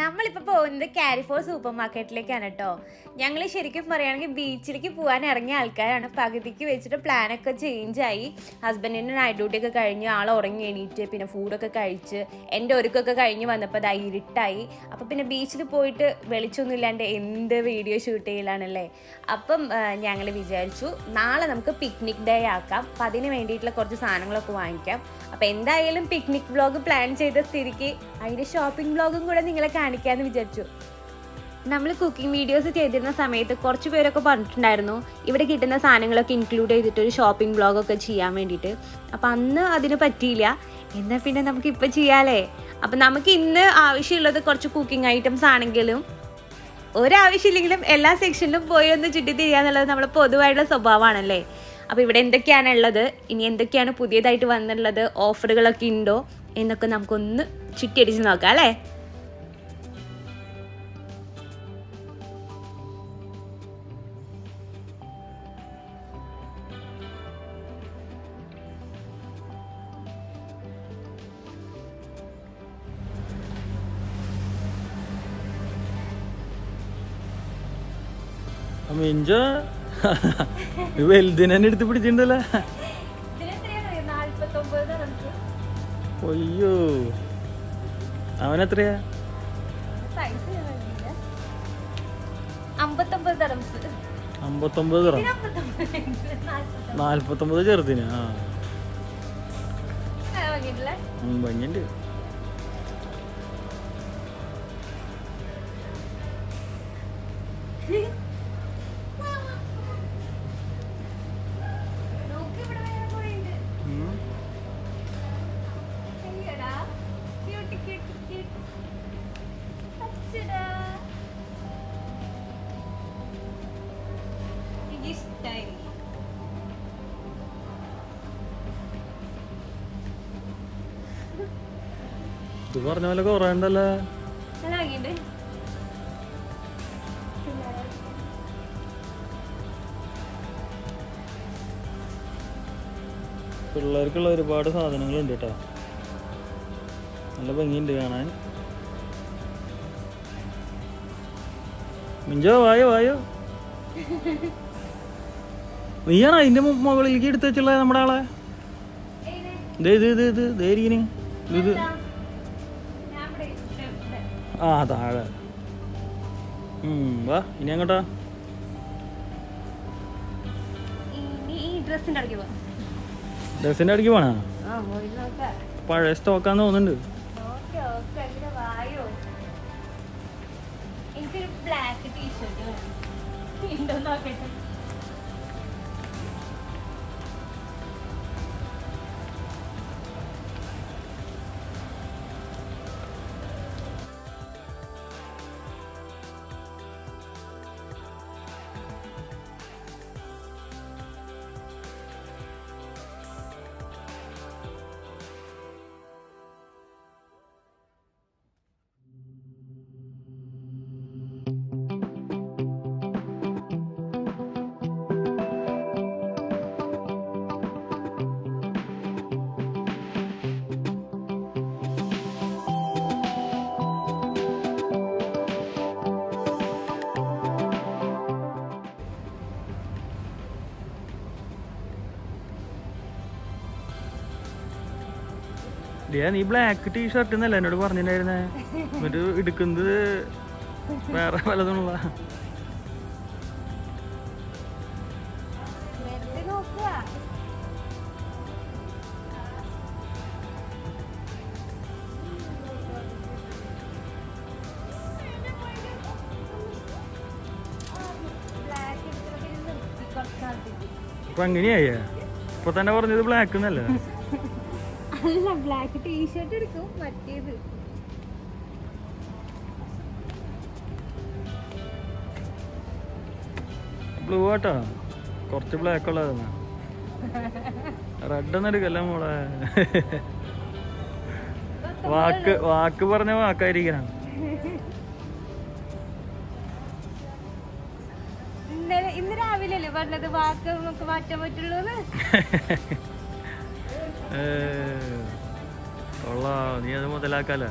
നമ്മളിപ്പോൾ പോകുന്നത് Carrefour super മാർക്കറ്റിലേക്കാണ് കേട്ടോ ഞങ്ങൾ ശരിക്കും പറയുകയാണെങ്കിൽ ബീച്ചിലേക്ക് പോകാൻ ഇറങ്ങിയ ആൾക്കാരാണ്. പകുതിക്ക് വെച്ചിട്ട് പ്ലാനൊക്കെ ചേഞ്ച് ആയി. ഹസ്ബൻഡിന്റെ നൈറ്റ് ഡ്യൂട്ടി ഒക്കെ കഴിഞ്ഞ് ആൾ ഉറങ്ങി എണീറ്റ് പിന്നെ ഫുഡൊക്കെ കഴിച്ച് എന്റെ ഒരുക്കൊക്കെ കഴിഞ്ഞ് വന്നപ്പോൾ അത് ഇരുട്ടായി. അപ്പോൾ പിന്നെ ബീച്ചിൽ പോയിട്ട് വെളിച്ചൊന്നും ഇല്ലാണ്ട് എന്ത് വീഡിയോ ഷൂട്ട് ചെയ്യലാണല്ലേ? അപ്പം ഞങ്ങൾ വിചാരിച്ചു നാളെ നമുക്ക് പിക്നിക് ഡേ ആക്കാം. അപ്പം അതിന് വേണ്ടിയിട്ടുള്ള കുറച്ച് സാധനങ്ങളൊക്കെ വാങ്ങിക്കാം. അപ്പോൾ എന്തായാലും പിക്നിക് വ്ളോഗ് പ്ലാൻ ചെയ്ത സ്ഥിതിക്ക് അതിന്റെ ഷോപ്പിംഗ് വ്ളോഗും കൂടെ നിങ്ങളെ കാണിക്കാമെന്ന് വിചാരിച്ചു. നമ്മൾ കുക്കിംഗ് വീഡിയോസ് ചെയ്തിരുന്ന സമയത്ത് കുറച്ച് പേരൊക്കെ പറഞ്ഞിട്ടുണ്ടായിരുന്നു ഇവിടെ കിട്ടുന്ന സാധനങ്ങളൊക്കെ ഇൻക്ലൂഡ് ചെയ്തിട്ട് ഒരു ഷോപ്പിംഗ് ബ്ലോഗൊക്കെ ചെയ്യാൻ വേണ്ടിയിട്ട്. അപ്പം അന്ന് അതിന് പറ്റിയില്ല. എന്നാൽ പിന്നെ നമുക്ക് ഇപ്പം ചെയ്യാലേ? അപ്പം നമുക്ക് ഇന്ന് ആവശ്യമുള്ളത് കുറച്ച് കുക്കിംഗ് ഐറ്റംസ് ആണെങ്കിലും ഒരാവശ്യമില്ലെങ്കിലും എല്ലാ സെക്ഷനിലും പോയി ഒന്ന് ചുറ്റി തിരിയാന്നുള്ളത് നമ്മുടെ പൊതുവായിട്ടുള്ള സ്വഭാവമാണല്ലേ? അപ്പോൾ ഇവിടെ എന്തൊക്കെയാണ് ഉള്ളത്? ഇനി എന്തൊക്കെയാണ് പുതിയതായിട്ട് വന്നിട്ടുള്ളത്? ഓഫറുകളൊക്കെ ഉണ്ടോ? എന്നൊക്കെ നമുക്കൊന്ന് ചുറ്റിയടിച്ച് നോക്കാം അല്ലേ? മിഞ്ച വലുതിനെ എടുത്ത് പിടിച്ചിട്ടുണ്ടല്ലേ. അയ്യോ. അവനെത്രയാ? അമ്പത്തൊമ്പത് തറ നാല്പത്തൊമ്പത് ചെറുതിന് ആ. ഭംഗിയുണ്ട് പറഞ്ഞ പോലെ കുറേ ഉണ്ടല്ലേ പിള്ളേർക്കുള്ള ഒരുപാട് സാധനങ്ങളുണ്ട് കേട്ടോ. നല്ല ഭംഗിയുണ്ട് കാണാൻ. മിഞ്ചോ വായോ വായോ. നീയാണോ അതിന്റെ മുകളിലേക്ക് എടുത്ത് വെച്ചുള്ള നമ്മുടെ ആളെ? ഇത് ഇത് ഇത്. ഇത്. ഇത് ആ താഴെ. വാ ഇനി അങ്ങോട്ടാ ഡ്രസ്സിന്റെ അടുക്കി പോണാ? പഴയ സ്റ്റോക്കാന്ന് തോന്നുന്നുണ്ട്. എനിക്കൊരു ബ്ലാക്ക് ടീഷർട്ട് നോക്കട്ടെ. ഡിയാ നീ ബ്ലാക്ക് ടീ ഷർട്ട് എന്നല്ല എന്നോട് പറഞ്ഞിട്ടുണ്ടായിരുന്നേ? എന്നിട്ട് എടുക്കുന്നത് വേറെ കുറച്ചാളത്തേക്ക് അപ്പൊ അങ്ങനെയായ? ഇപ്പൊ തന്നെ പറഞ്ഞത് ബ്ലാക്ക് എന്നല്ല? അല്ല ബ്ലാക്ക് ടീഷർട്ട് എടുക്കും മറ്റേത്. ബ്ലൂ ആട്ടോ. കുറച്ച് ബ്ലാക്ക് ഉള്ളതാണ്. റെഡ് ഒന്നും എടുക്കല്ല മോളെ. വാക്ക് വാക്ക് പറഞ്ഞ വാക്കായിരിക്കണം. ഇന്നലെ ഇന്ന് രാവിലെ അല്ലേ പറഞ്ഞത്? വാക്ക് നമുക്ക് മാറ്റാൻ പറ്റുള്ളൂ കൊള്ളാം. നീ അത് മുതലാക്കാലോ.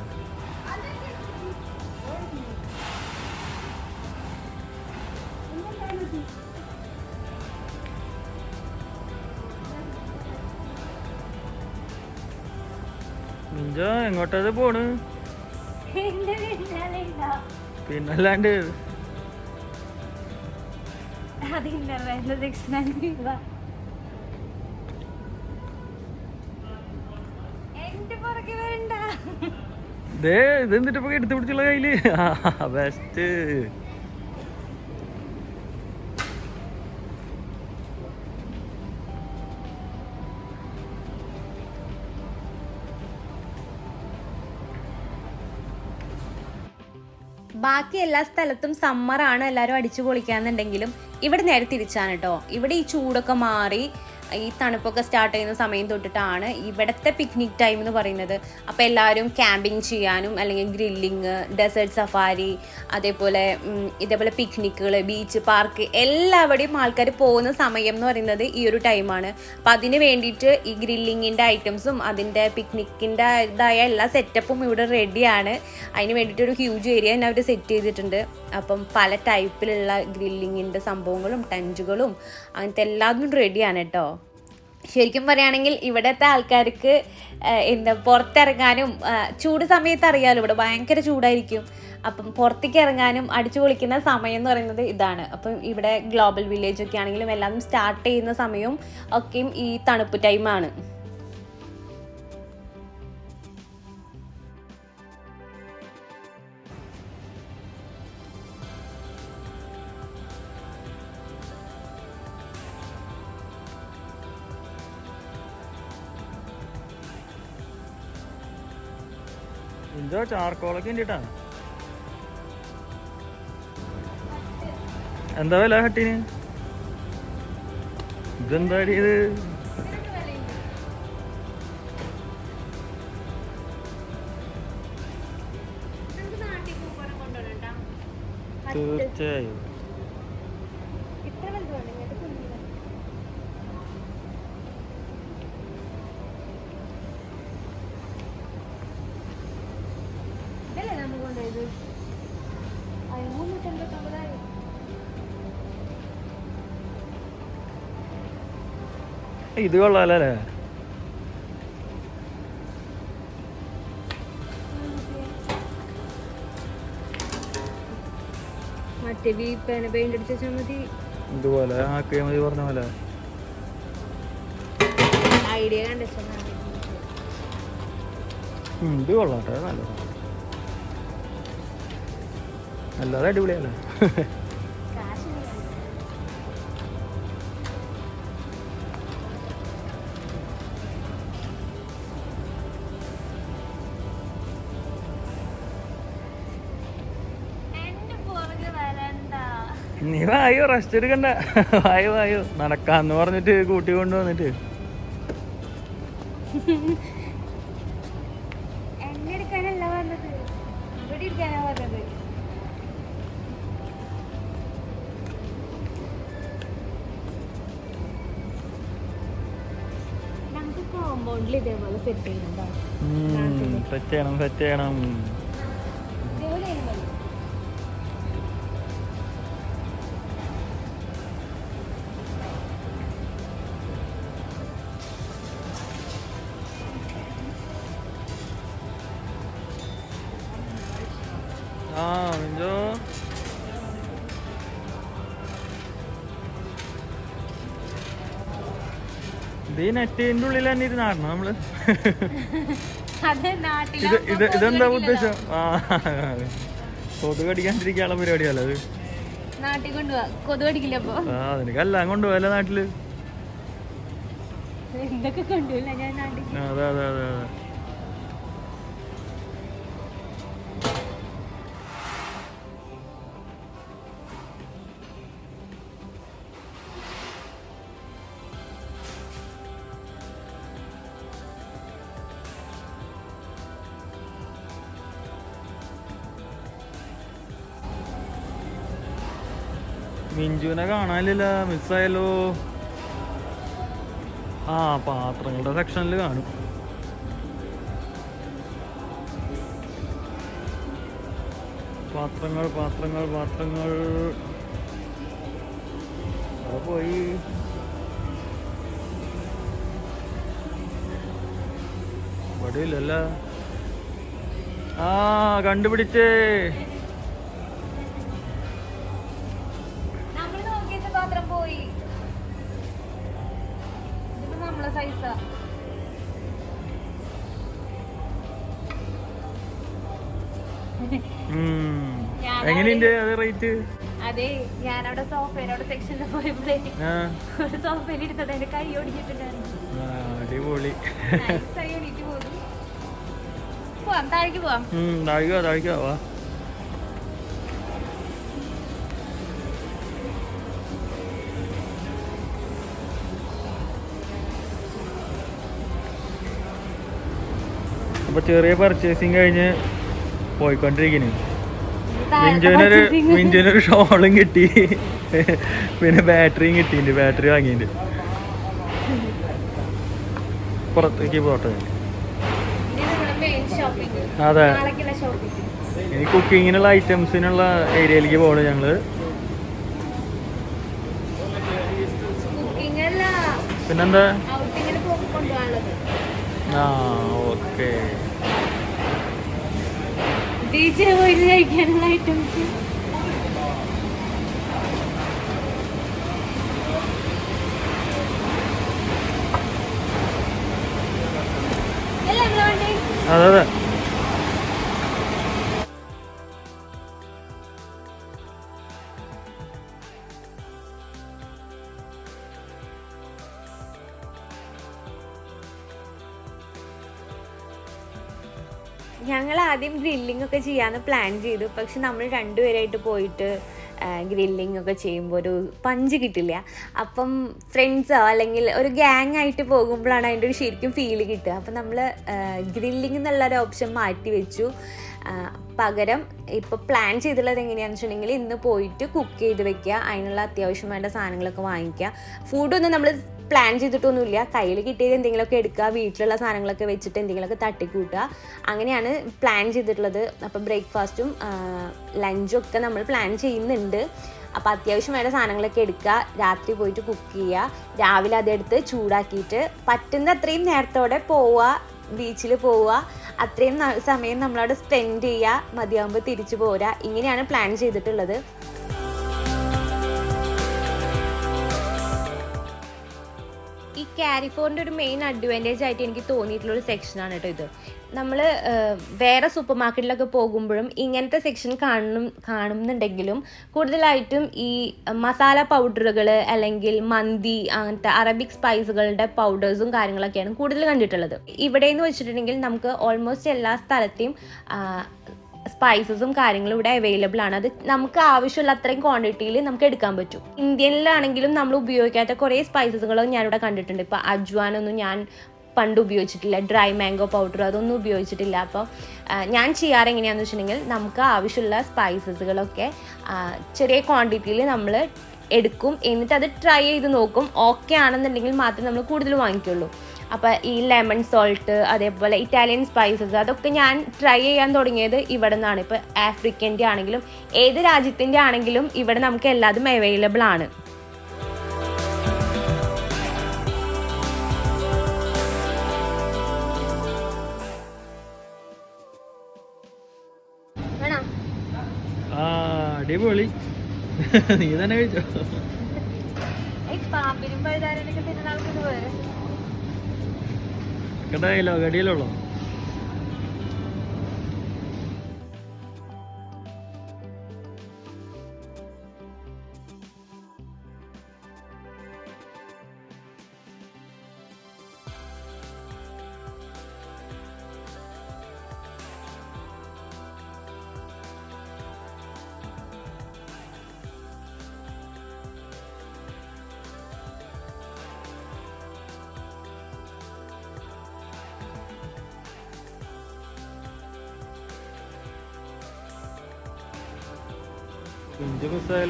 എങ്ങോട്ടത് പോണ്? പിന്നല്ലാണ്ട് അതില്ല ദേ എടുത്തു പിടിച്ചുള്ള കയ്യിൽ? ബെസ്റ്റ് ബാക്കി എല്ലാ സ്ഥലത്തും സമ്മറാണ് എല്ലാവരും അടിച്ചു പൊളിക്കാന്നുണ്ടെങ്കിലും ഇവിടെ നേരെ തിരിച്ചാണ് കേട്ടോ ഇവിടെ ഈ ചൂടൊക്കെ മാറി ഈ തണുപ്പൊക്കെ സ്റ്റാർട്ട് ചെയ്യുന്ന സമയം തൊട്ടിട്ടാണ് ഇവിടുത്തെ പിക്നിക് ടൈം എന്ന് പറയുന്നത്. അപ്പോൾ എല്ലാവരും ക്യാമ്പിങ് ചെയ്യാനും അല്ലെങ്കിൽ ഗ്രില്ലിങ് ഡെസേർട്ട് സഫാരി അതേപോലെ ഇതേപോലെ പിക്നിക്കുകൾ ബീച്ച് പാർക്ക് എല്ലാവിടെയും ആൾക്കാർ പോകുന്ന സമയം എന്ന് പറയുന്നത് ഈ ഒരു ടൈമാണ് അപ്പം അതിന് വേണ്ടിയിട്ട് ഈ ഗ്രില്ലിങ്ങിന്റെ ഐറ്റംസും അതിന്റെ പിക്നിക്കിന്റെ ഇതായ എല്ലാ സെറ്റപ്പും ഇവിടെ റെഡിയാണ് അതിന് വേണ്ടിയിട്ട് ഒരു ഹ്യൂജ് ഏരിയ തന്നെ അവർ സെറ്റ് ചെയ്തിട്ടുണ്ട്. അപ്പം പല ടൈപ്പിലുള്ള ഗ്രില്ലിങ്ങിന്റെ സംഭവങ്ങളും ടെന്റുകളും അങ്ങനത്തെ എല്ലാതും റെഡിയാണ് കേട്ടോ. ശരിക്കും പറയുകയാണെങ്കിൽ ഇവിടുത്തെ ആൾക്കാർക്ക് എന്താ പുറത്തിറങ്ങാനും ചൂട് സമയത്ത് അറിയാലോ ഇവിടെ ഭയങ്കര ചൂടായിരിക്കും. അപ്പം പുറത്തേക്ക് ഇറങ്ങാനും അടിച്ചു പൊളിക്കുന്ന സമയം എന്ന് പറയുന്നത് ഇതാണ്. അപ്പം ഇവിടെ ഗ്ലോബൽ വില്ലേജ് ഒക്കെ ആണെങ്കിലും എല്ലാം സ്റ്റാർട്ട് ചെയ്യുന്ന സമയവും ഒക്കെയും ഈ തണുപ്പ് ടൈമാണ് മിഞ്ചോ ചാർക്കോളൊക്കെ വേണ്ടിട്ടാണ് എന്താ വില ഹട്ടിന് ഇതെന്താ ഇത്? തീർച്ചയായും ഇത്ര വലുതാണ് ഇങ്ങനത്തെ കുഞ്ഞിന്. ഇതല്ലേ നമ്മൾ കൊണ്ടുപോയത് അയ്യോ മുന്നൂറ്റമ്പത്തൊമ്പതായി ഇത് മതി. ഇതുപോലെ ആക്കിയാൽ മതി പറഞ്ഞ പോലെ. ഐഡിയ ഇത് കൊള്ളാട്ടെ നല്ലത് അല്ലാതെ അടിപൊളിയല്ലേ? നീ വായോ റെസ്റ്റ് എടുക്കണ്ട. വായോ വായോ. നടക്കാന്ന് പറഞ്ഞിട്ട് കൂട്ടി കൊണ്ടുവന്നിട്ട്. വന്നിട്ട് കോമ്പൗണ്ടിൽ ഇതേപോലെ സെറ്റ് ചെയ്യണം സെറ്റ് ചെയ്യണം. ഇത് ഈ നെറ്റിന്റെ ഉള്ളിൽ തന്നെ ഇരുന്നായിരുന്നു നമ്മൾ? ഇത് ഇത് ഇതെന്താ ഉദ്ദേശം? ആ കൊതുക് കടിക്കാണ്ടിരിക്കാനുള്ള പരിപാടിയല്ല അത്. നാട്ടിൽ കൊണ്ടുപോവാ. കൊതു അടിക്കില്ല അപ്പൊ? ആ കൊണ്ടുപോകല്ലേ നാട്ടിൽ? എന്തൊക്കെ കൊണ്ടുപോയില്ല ഞാൻ നാട്ടിൽ. അതെ അതെ അതെ അതെ. മിഞ്ചുവിനെ കാണാനില്ല മിസ്സായല്ലോ ആ പാത്രങ്ങളുടെ സെക്ഷനിൽ കാണും. പാത്രങ്ങൾ പാത്രങ്ങൾ പാത്രങ്ങൾ. പോയി. ഇവിടെ ഇല്ലല്ലോ ആ കണ്ടുപിടിച്ചേ. അത് റേറ്റ് അതെ ഞാനവിടെ സോഫയിലവിടെ സെക്ഷനിൽ പോയപ്പോഴേ ഒരു സോഫയിൽ ഇരുന്നത് എന്റെ കൈ ഒടിഞ്ഞിട്ടുണ്ടായിരുന്നു അടിപൊളി. പോവാം താഴേക്ക് പോവാം. ഉം, താഴ്ക താഴ്ക വാ അപ്പൊ ചെറിയ പർച്ചേസിങ് കഴിഞ്ഞ് പോയിക്കൊണ്ടിരിക്കുന്നു മിഞ്ചുവിനൊരു മിഞ്ചുവിനൊരു ഷോളും കിട്ടി. പിന്നെ ബാറ്ററിയും കിട്ടിയിട്ടുണ്ട് ബാറ്ററി വാങ്ങിയിട്ടുണ്ട് പുറത്തേക്ക് പോട്ടെ. അതെ. ഇനി കുക്കിങ്ങിനുള്ള ഐറ്റംസിനുള്ള ഏരിയയിലേക്ക് പോകണം ഞങ്ങൾ. പിന്നെന്താ? ആ ഓക്കെ ബീച്ചിൽ പോയിട്ട് കഴിക്കാനുള്ള ഐറ്റംസ് അതെ അതെ. ഒക്കെ ചെയ്യാന്ന് പ്ലാൻ ചെയ്തു. പക്ഷെ നമ്മൾ രണ്ടുപേരായിട്ട് പോയിട്ട് ഗ്രില്ലിംഗ് ഒക്കെ ചെയ്യുമ്പോൾ ഒരു പഞ്ച് കിട്ടില്ല. അപ്പം ഫ്രണ്ട്സോ അല്ലെങ്കിൽ ഒരു ഗ്യാങ് ആയിട്ട് പോകുമ്പോഴാണ് അതിന്റെ ഒരു ശരിക്കും ഫീൽ കിട്ടുക. അപ്പം നമ്മൾ ഗ്രില്ലിംഗ് എന്നുള്ള ഒരു ഓപ്ഷൻ മാറ്റി വെച്ചു. പകരം ഇപ്പോൾ പ്ലാൻ ചെയ്തിട്ടുള്ളത് എങ്ങനെയാണെന്ന് വെച്ചിട്ടുണ്ടെങ്കിൽ ഇന്ന് പോയിട്ട് കുക്ക് ചെയ്ത് വെക്കുക. അതിനുള്ള വേണ്ട സാധനങ്ങളൊക്കെ വാങ്ങിക്കുക. ഫുഡൊന്നും നമ്മൾ പ്ലാൻ ചെയ്തിട്ടൊന്നുമില്ല. കയ്യിൽ കിട്ടിയത് എന്തെങ്കിലുമൊക്കെ എടുക്കുക വീട്ടിലുള്ള സാധനങ്ങളൊക്കെ വെച്ചിട്ട് എന്തെങ്കിലുമൊക്കെ തട്ടിക്കൂട്ടുക. അങ്ങനെയാണ് പ്ലാൻ ചെയ്തിട്ടുള്ളത്. അപ്പം ബ്രേക്ക്ഫാസ്റ്റും ലഞ്ചും ഒക്കെ നമ്മൾ പ്ലാൻ ചെയ്യുന്നുണ്ട്. അപ്പോൾ അത്യാവശ്യം വേണ്ട സാധനങ്ങളൊക്കെ എടുക്കുക. രാത്രി പോയിട്ട് കുക്ക് ചെയ്യുക. രാവിലെ അതെടുത്ത് ചൂടാക്കിയിട്ട് പറ്റുന്ന അത്രയും നേരത്തോടെ പോവുക. ബീച്ചിൽ പോവുക. അത്രയും സമയം നമ്മളവിടെ സ്പെൻഡ് ചെയ്യുക. മതിയാകുമ്പോൾ തിരിച്ചു പോരാ. ഇങ്ങനെയാണ് പ്ലാൻ ചെയ്തിട്ടുള്ളത്. ഈ ക്യാരി ഫോറിന്റെ ഒരു മെയിൻ അഡ്വാന്റേജ് ആയിട്ട് എനിക്ക് തോന്നിയിട്ടുള്ള ഒരു സെക്ഷനാണ് കേട്ടോ ഇത്. നമ്മൾ വേറെ സൂപ്പർ മാർക്കറ്റിലൊക്കെ പോകുമ്പോഴും ഇങ്ങനത്തെ സെക്ഷൻ കാണും കാണുന്നുണ്ടെങ്കിലും കൂടുതലായിട്ടും ഈ മസാല പൗഡറുകൾ അല്ലെങ്കിൽ മന്തി അങ്ങനത്തെ അറബിക് സ്പൈസുകളുടെ പൗഡേഴ്സും കാര്യങ്ങളൊക്കെയാണ് കൂടുതൽ കണ്ടിട്ടുള്ളത്. ഇവിടെ എന്ന് വെച്ചിട്ടുണ്ടെങ്കിൽ നമുക്ക് ഓൾമോസ്റ്റ് എല്ലാ സ്ഥലത്തെയും സ്പൈസസും കാര്യങ്ങളും ഇവിടെ അവൈലബിൾ ആണ്. അത് നമുക്ക് ആവശ്യമുള്ള അത്രയും ക്വാണ്ടിറ്റിയിൽ നമുക്ക് എടുക്കാൻ പറ്റും. ഇന്ത്യനിലാണെങ്കിലും നമ്മൾ ഉപയോഗിക്കാത്ത കുറേ സ്പൈസസുകളും ഞാനിവിടെ കണ്ടിട്ടുണ്ട്. ഇപ്പോൾ അജ്വാനൊന്നും ഞാൻ പണ്ട് ഉപയോഗിച്ചിട്ടില്ല. ഡ്രൈ മാംഗോ പൗഡർ അതൊന്നും ഉപയോഗിച്ചിട്ടില്ല. അപ്പോൾ ഞാൻ ചെയ്യാറ് എങ്ങനെയാണെന്ന് വെച്ചിട്ടുണ്ടെങ്കിൽ നമുക്ക് ആവശ്യമുള്ള സ്പൈസസുകളൊക്കെ ചെറിയ ക്വാണ്ടിറ്റിയിൽ നമ്മൾ എടുക്കും. എന്നിട്ട് അത് ട്രൈ ചെയ്ത് നോക്കും. ഓക്കെ ആണെന്നുണ്ടെങ്കിൽ മാത്രമേ നമ്മൾ കൂടുതൽ വാങ്ങിക്കുള്ളൂ. അപ്പോൾ ഈ ലെമൺ സോൾട്ട് അതേപോലെ ഇറ്റാലിയൻ സ്പൈസസ് അതൊക്കെ ഞാൻ ട്രൈ ചെയ്യാൻ തുടങ്ങിയത് ഇവിടെ നിന്നാണ് ഇപ്പോൾ ആഫ്രിക്കന്റെ ആണെങ്കിലും ഏത് രാജ്യത്തിന്റെ ആണെങ്കിലും ഇവിടെ നമുക്ക് എല്ലാതും അവൈലബിൾ ആണ്. അടിപൊളി. നീ തന്നെ കഴിച്ചോ? പാമ്പിനും പഴുതാരനൊക്കെ വേറെ കടായില്ലോ Pinche cosa de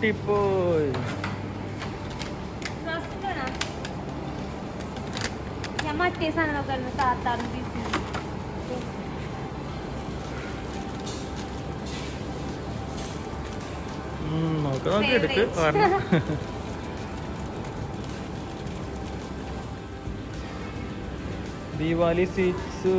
tipo... മറ്റേ സാധനം നോക്കായിരുന്നു സാധാരണ പീസ് ഉം, നോക്ക് നോക്ക് എടുക്ക് Favourite. കാരണം ദീപാവലി സ്വീറ്റ്സ്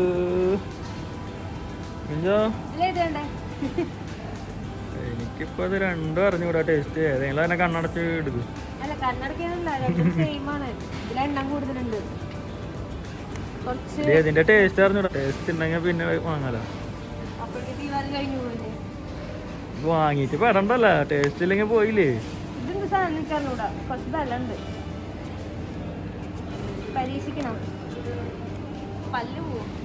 എനിക്കിപ്പോ ഇത് രണ്ടും അറിഞ്ഞുകൂടാ ടേസ്റ്റ് ഏതെങ്കിലും അതിനെ കണ്ണടച്ച് എടുക്കും അല്ല കണ്ണടക്കാനല്ല സെയിം ആണ്. ഇതിലെണ്ണം കൂടുതലുണ്ട്. കുറച്ച് ഇത് ഇതിന്റെ ടേസ്റ്റ് അറിഞ്ഞൂടാ. ടേസ്റ്റ് ഉണ്ടെങ്കിൽ പിന്നെ വാങ്ങാലോ. വാങ്ങിട്ട് വരണ്ടല്ല ടേസ്റ്റ് ഇല്ലെങ്കിൽ പോയില്ലേ. പരീക്ഷിക്കണം. പല്ല് പോവും.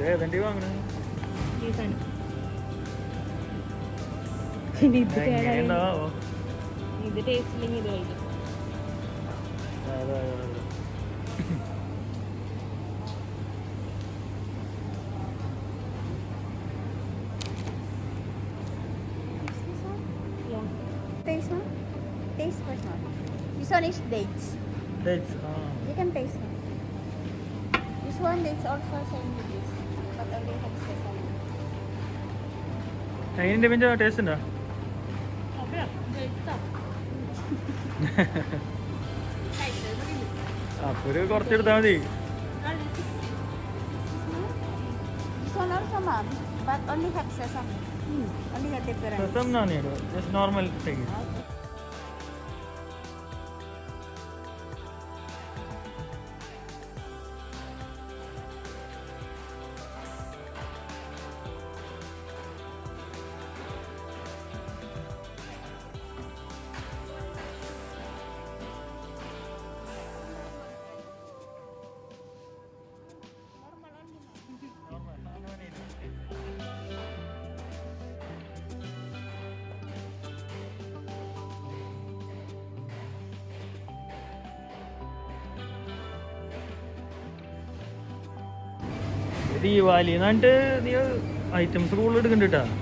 ഇത് ഏതെണ്ടി വാങ്ങണേ ഈ സാധനം ഇനി ഇത് കേടായി. എങ്ങനെയുണ്ടാവോ ഇത് ടേസ്റ്റ് ഇല്ലെങ്കിൽ ഇത് കഴിക്കും അതെ അതെ അതെ Yeah. Taste one? Taste first one. This one is dates. Dates, ആ. You can taste one. This one is also same with this, എങ്ങനെയുണ്ട് പിന്നെ ടേസ്റ്റ് ഉണ്ടോ അപ്പൊ ഒരു കുറച്ചെടുത്താൽ മതി but only have sesame. Only have normal take Deepavali എന്നിട്ട് നീ items കൂടുതൽ എടുക്കണ്ടിട്ടാ? ഞാൻ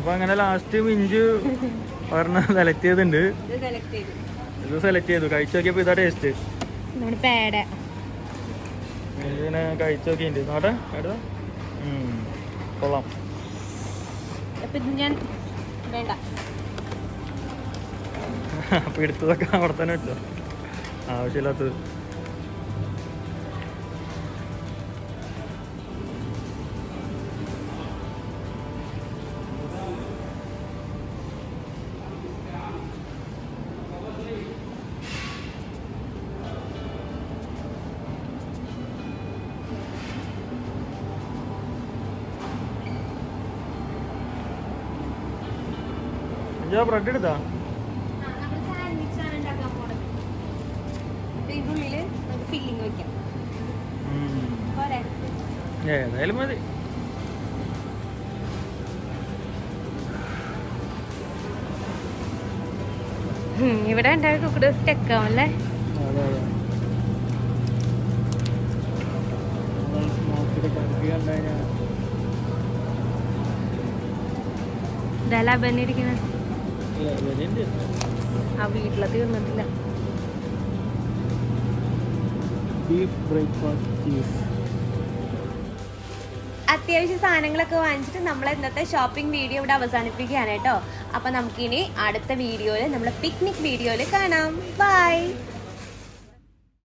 അപ്പൊ അങ്ങനെ ലാസ്റ്റ് മിഞ്ച് പറഞ്ഞ സെലക്ട് ചെയ്തിട്ടുണ്ട് ഇത് സെലക്ട് ചെയ്തു കഴിച്ചു നോക്കിയപ്പോ ഇതാ ടേസ്റ്റ് ഇങ്ങനെ കഴിച്ചു നോക്കിയിട്ടുണ്ട്. നോട്ടെ എടുത്താ. കൊള്ളാം. ഞാൻ വേണ്ട. അപ്പൊ എടുത്തതൊക്കെ അവിടെ തന്നെ വെച്ചോ. ആവശ്യമില്ലാത്തത്. വെക്കാം. എടുത്താ ഏതായാലും മതി. ഇവിടെ ഉണ്ടായ കുക്കഡ് സ്റ്റെക്കാവും അല്ലേ ഇതല്ല ബന്നിരിക്കുന്നത് ആ വീട്ടിലെ വന്നിട്ടില്ല ബീഫ് ബ്രേക്ക്ഫാസ്റ്റ് ചീസ് അത്യാവശ്യ സാധനങ്ങളൊക്കെ വാങ്ങിച്ചിട്ട് നമ്മൾ ഇന്നത്തെ ഷോപ്പിംഗ് വീഡിയോ ഇവിടെ അവസാനിപ്പിക്കുകയാണ് കേട്ടോ. അപ്പം നമുക്കിനി അടുത്ത വീഡിയോയിൽ നമ്മൾ പിക്നിക് വീഡിയോയിൽ കാണാം. ബൈ